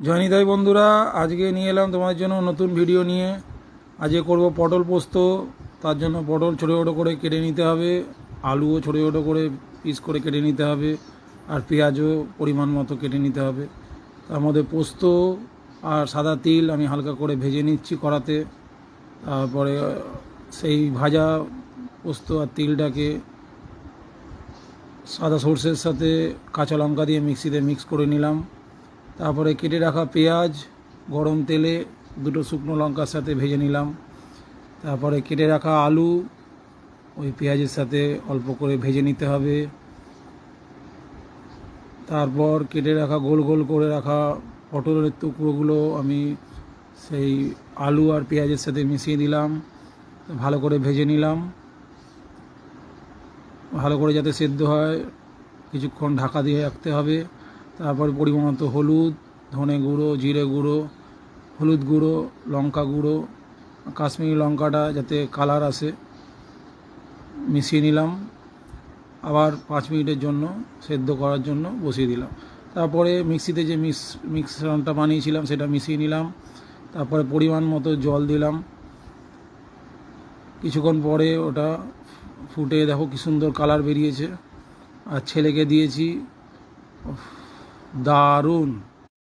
জয়নিতাই বন্ধুরা, আজকে নিয়ে এলাম তোমাদের জন্য নতুন ভিডিও নিয়ে। আজকে করব পটল পোস্ত, তার জন্য পটল ছোটো ছোটো করে কেটে নিতে হবে, আলুও ছোটো ছোটো করে পিস করে কেটে নিতে হবে, আর পেঁয়াজও পরিমাণ মতো কেটে নিতে হবে। তার মধ্যে পোস্ত আর সাদা তিল আমি হালকা করে ভেজে নিচ্ছি কড়াতে। তারপরে সেই ভাজা পোস্ত আর তিলটাকে সাদা সর্ষের সাথে কাঁচা লঙ্কা দিয়ে মিক্সিতে মিক্স করে নিলাম। তারপরে কেটে রাখা পেঁয়াজ, গরম তেলে দুটো শুকনো লঙ্কার সাথে ভেজে নিলাম। তারপরে কেটে রাখা আলু, ওই পেঁয়াজের সাথে অল্প করে ভেজে নিতে হবে। তারপর কেটে রাখা গোল গোল করে রাখা পটলের টুকরোগুলো আমি সেই আলু আর পেঁয়াজের সাথে মিশিয়ে দিলাম। ভালো করে ভেজে নিলাম। ভালো করে যাতে সেদ্ধ হয়, কিছুক্ষণ ঢাকা দিয়ে রাখতে হবে। তারপর পরিমাণ মতো হলুদ, ধনে গুঁড়ো, জিরে গুঁড়ো, হলুদ গুঁড়ো, লঙ্কা গুঁড়ো, কাশ্মীরি লঙ্কাটা যাতে কালার আসে, মিশিয়ে নিলাম। আবার পাঁচ মিনিটের জন্য সেদ্ধ করার জন্য বসিয়ে দিলাম। তারপরে মিক্সিতে যে মিক্স মিক্সরনটা বানিয়েছিলাম সেটা মিশিয়ে নিলাম। তারপরে পরিমাণ মতো জল দিলাম। কিছুক্ষণ পরে ওটা ফুটে দেখো কি সুন্দর কালার বেরিয়েছে। আর ছেলেকে দিয়েছি। দারুণ।